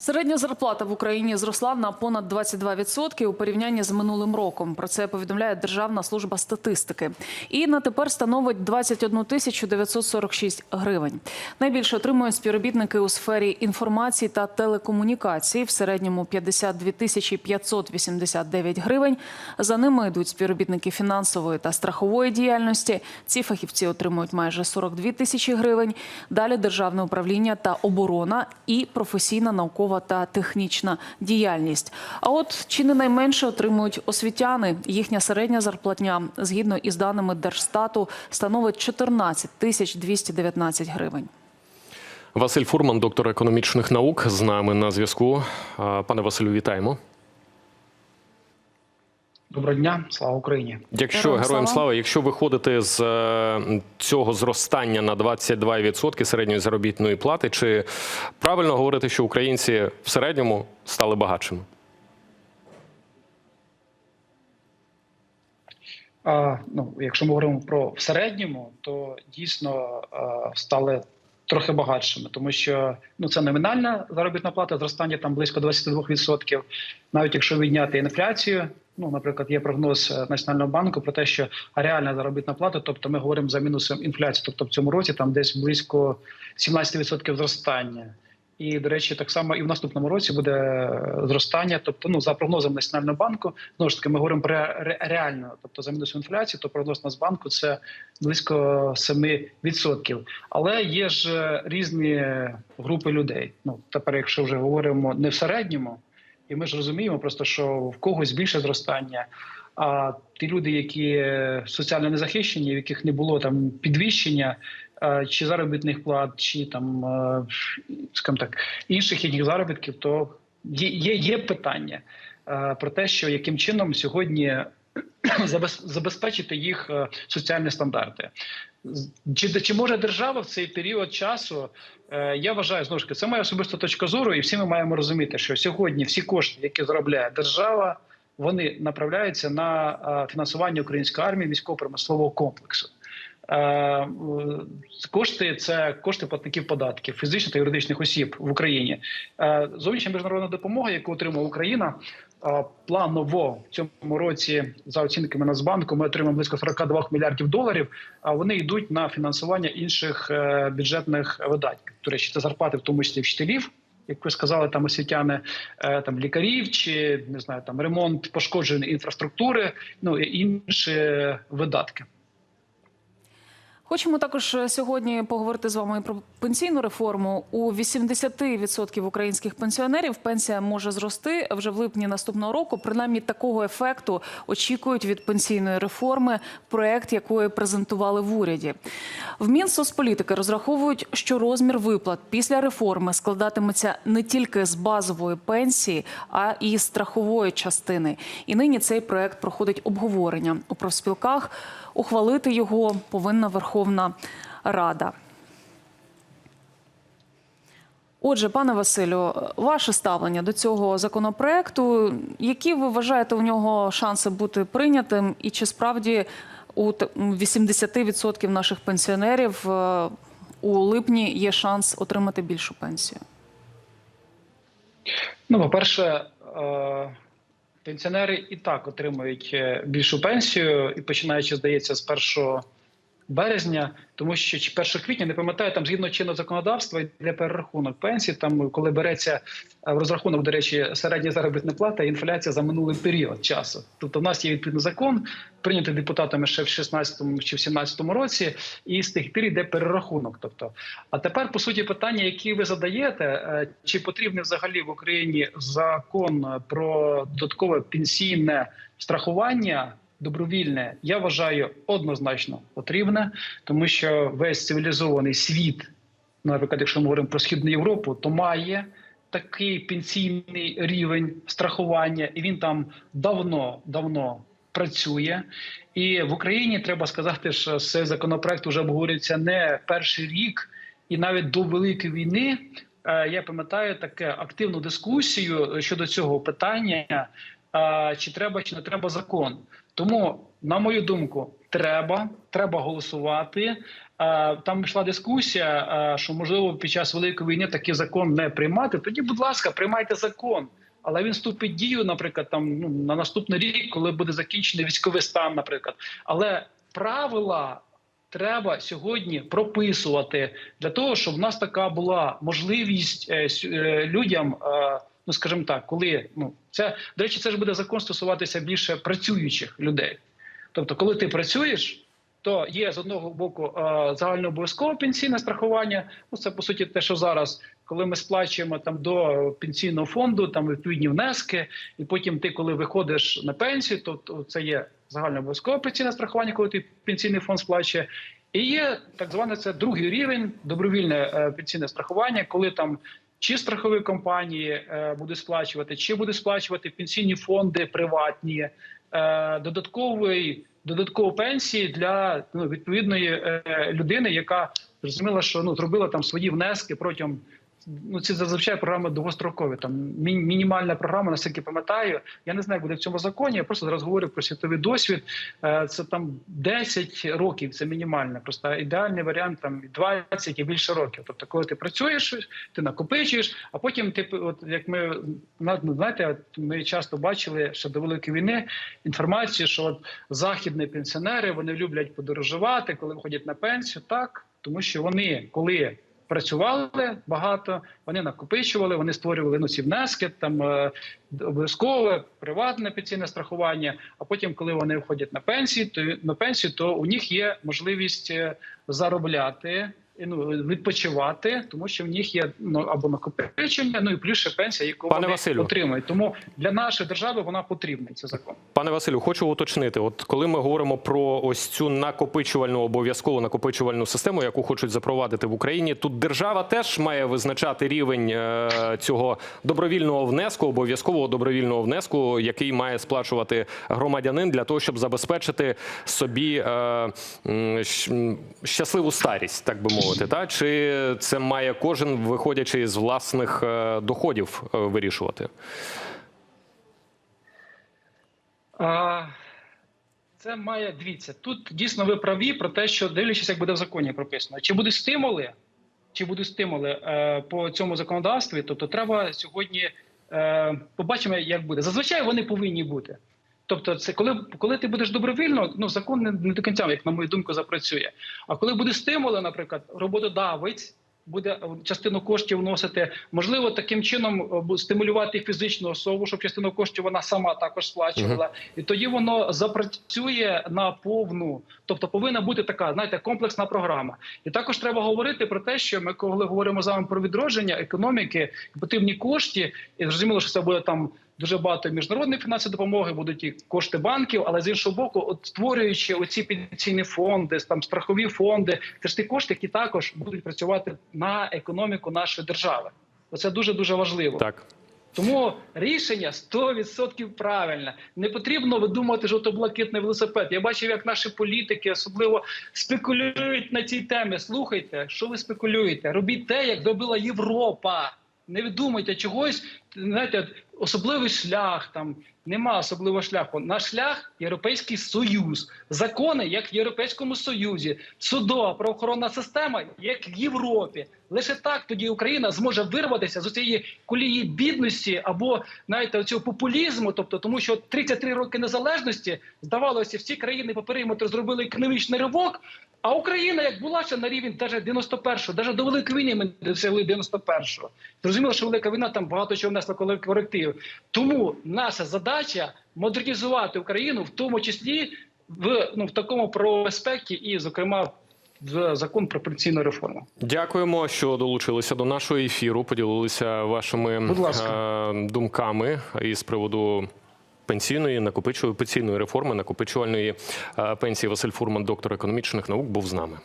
Середня зарплата в Україні зросла на понад 22% у порівнянні з минулим роком. Про це повідомляє Державна служба статистики. І на тепер становить 21 тисячу 946 гривень. Найбільше отримують співробітники у сфері інформації та телекомунікацій. В середньому 52 тисячі 589 гривень. За ними йдуть співробітники фінансової та страхової діяльності. Ці фахівці отримують майже 42 тисячі гривень. Далі державне управління та оборона і професійна наукова та технічна діяльність. А от чи не найменше отримують освітяни? Їхня середня зарплатня, згідно із даними Держстату, становить 14 тисяч 219 гривень. Василь Фурман, доктор економічних наук, з нами на зв'язку. Пане Василю, вітаємо. Доброго дня, слава Україні. Якщо Героям героям слава. слава, якщо виходити з е, цього зростання на 22% середньої заробітної плати, чи правильно говорити, що українці в середньому стали багатшими? А, ну, якщо ми говоримо про в середньому, то дійсно а, стали трохи багатшими, тому що ну це номінальна заробітна плата, зростання там близько 22%. Навіть якщо відняти інфляцію, ну наприклад, є прогноз е, Національного банку про те, що реальна заробітна плата, тобто ми говоримо за мінусом інфляції, тобто в цьому році там десь близько 17% зростання. І до речі, так само і в наступному році буде е, зростання. Тобто, ну за прогнозом Національного банку, знову ж таки, ми говоримо про ре- реально, тобто за мінусом інфляції, то прогноз Нацбанку це близько 7%. Але є ж е, різні групи людей. Ну тепер, якщо вже говоримо не в середньому, і ми ж розуміємо просто, що в когось більше зростання. А ті люди, які соціально незахищені, в яких не було там підвищення е, чи заробітних плат, чи там, е, скажімо так, інших їхніх заробітків, то є, є, є питання е, про те, що яким чином сьогодні забезпечити їх е, соціальні стандарти. Чи, чи може держава в цей період часу? е, Я вважаю знову ж таки, це моя особиста точка зору, і всі ми маємо розуміти, що сьогодні всі кошти, які заробляє держава, вони направляються на е, фінансування української армії військово-промислового комплексу. Кошти це кошти платників податків, фізичних та юридичних осіб в Україні. Зовнішня міжнародна допомога, яку отримала Україна, планово в цьому році, за оцінками Нацбанку, ми отримаємо близько 42 мільярдів доларів. А вони йдуть на фінансування інших е, бюджетних видатків. До речі, це зарплати, в тому числі вчителів. Як ви сказали, там освітяни е, там лікарів чи не знаю, там ремонт пошкодженої інфраструктури, ну і інші видатки. Хочемо також е, сьогодні поговорити з вами про пенсійну реформу. У 80% українських пенсіонерів пенсія може зрости вже в липні наступного року. Принаймні такого ефекту очікують від пенсійної реформи, проект якої презентували в уряді. В Мінсоцполітики розраховують, що розмір виплат після реформи складатиметься не тільки з базової пенсії, а і з страхової частини. І нині цей проект проходить обговорення у профспілках. Ухвалити його повинна Верховна Рада. Отже, пане Василю, ваше ставлення до цього законопроекту, які ви вважаєте у нього шанси бути прийнятим, і чи справді у т- 80% наших пенсіонерів е, у липні є шанс отримати більшу пенсію? Ну, по-перше, е, пенсіонери і так отримують е, більшу пенсію, і починаючи, здається, з 1 березня, тому що чи 1 квітня не пам'ятаю, там згідно чинного законодавства йде перерахунок пенсії. Там, коли береться е, в розрахунок, до речі, середня заробітна плата і інфляція за минулий період часу. Тобто, в нас є відповідний закон, прийнятий депутатами ще в 16-му чи в 17-му році, і з тих пір йде перерахунок. Тобто, а тепер по суті питання, які ви задаєте, е, чи потрібний взагалі в Україні закон про додаткове пенсійне страхування? Добровільне, я вважаю, однозначно потрібне, тому що весь цивілізований світ, наприклад, якщо ми говоримо про східну Європу, то має такий пенсійний рівень страхування, і він там давно давно працює. І в Україні треба сказати, що цей законопроект вже обговорюється не перший рік, і навіть до великої війни. е, Я пам'ятаю таке активну дискусію щодо цього питання. Е, чи треба, чи не треба закон. Тому, на мою думку, треба, треба голосувати. Е, Там йшла дискусія, е, що можливо під час великої війни такий закон не приймати. Тоді, будь ласка, приймайте закон. Але він вступить в дію, наприклад, там ну на наступний рік, коли буде закінчений військовий стан, наприклад. Але правила треба сьогодні прописувати для того, щоб в нас така була можливість е, е, людям. Ну, скажімо так, коли ну це до речі, це ж буде закон стосуватися більше працюючих людей. Тобто, коли ти працюєш, то є з одного боку е, загальнообов'язкове пенсійне страхування. Ну це по суті те, що зараз, коли ми сплачуємо там до пенсійного фонду, там відповідні внески, і потім ти, коли виходиш на пенсію, то, то це є загальнообов'язкове пенсійне страхування, коли ти пенсійний фонд сплачує. І є так зване це другий рівень добровільне е, пенсійне страхування, коли там чи страхові компанії буде сплачувати, чи буде сплачувати пенсійні фонди приватні, додаткової додатковий додаткову пенсії для ну, відповідної е, людини, яка зрозуміла, що ну зробила там свої внески протягом. Ну, це зазвичай програми довгострокові. Там мі- мінімальна програма, наскільки пам'ятаю. Я не знаю, буде в цьому законі. Я просто зараз говорю про світовий досвід. Е, Це там 10 років. Це мінімальна. Просто ідеальний варіант там і 20 і більше років. Тобто, коли ти працюєш, ти накопичуєш, а потім ти, от як ми на- знаєте, ми часто бачили ще до великої війни інформацію, що от західні пенсіонери вони люблять подорожувати, коли виходять на пенсію, так тому що вони коли. Працювали багато, вони накопичували, вони створювали ну, ці внески, там е, обов'язкове приватне пенсійне страхування. А потім, коли вони виходять на пенсію, то на пенсію, то у них є можливість е, заробляти. Ну, відпочивати, тому що в них є ну або накопичення, ну і плюс ще пенсія, яку Пане вони Василю. отримують. Тому для нашої держави вона потрібна. Це закон. Пане Василю, хочу уточнити. От коли ми говоримо про ось цю накопичувальну обов'язкову накопичувальну систему, яку хочуть запровадити в Україні, тут держава теж має визначати рівень е, цього добровільного внеску, обов'язкового добровільного внеску, який має сплачувати громадянин для того, щоб забезпечити собі е, щасливу старість, так би мовити. Та чи це має кожен, виходячи з власних е, доходів, е, вирішувати? Це має дивіться. Тут дійсно ви праві про те, що дивлячись, як буде в законі прописано. Чи будуть стимули, чи будуть стимули е, по цьому законодавстві, тобто треба сьогодні побачимо, як буде. Зазвичай вони повинні бути. Тобто, це коли, коли ти будеш добровільно, ну закон не, не до кінця, як на мою думку, запрацює. А коли буде стимули, наприклад, роботодавець буде е, частину коштів вносити, можливо, таким чином е, стимулювати фізичну особу, щоб частину коштів вона сама також сплачувала, і тоді воно запрацює на повну. Тобто повинна бути така, знаєте, комплексна програма. І також треба говорити про те, що ми, коли говоримо з вами про відродження економіки, потрібні кошти, і зрозуміло, що це буде там. Дуже багато міжнародної фінансової допомоги будуть і кошти банків, але з іншого боку, от створюючи оці пенсійні фонди, там страхові фонди, це ж ті кошти, які також будуть працювати на економіку нашої держави. Оце дуже дуже важливо. Так. Тому рішення 100% правильне. Не потрібно видумувати жовто-блакитний велосипед. Я бачив, як наші політики особливо спекулюють на цій темі. Слухайте, що ви спекулюєте? Робіть те, як робила Європа. Не видумайте чогось, знаєте, особливий шлях там нема особливого шляху. Наш шлях Європейський Союз, закони як в Європейському Союзі, судова правоохоронна система як в Європі. Лише так тоді Україна зможе вирватися з цієї колії бідності або знаєте, цього популізму. Тобто, тому що 33 роки незалежності здавалося, всі країни по периметру зробили економічний ривок. А Україна, як була ще на рівень даже 91-го, навіть до великої війни ми досягли 91-го. Зрозуміло, що велика війна там багато чого внесла коректив. Тому наша задача модернізувати Україну, в тому числі в ну в такому аспекті, і зокрема закон про пенсійну реформу. Дякуємо, що долучилися до нашого ефіру. Поділилися вашими е, думками із приводу. Пенсійної накопичувальної пенсійної реформи накопичувальної е, пенсії Василь Фурман, доктор економічних наук, був з нами.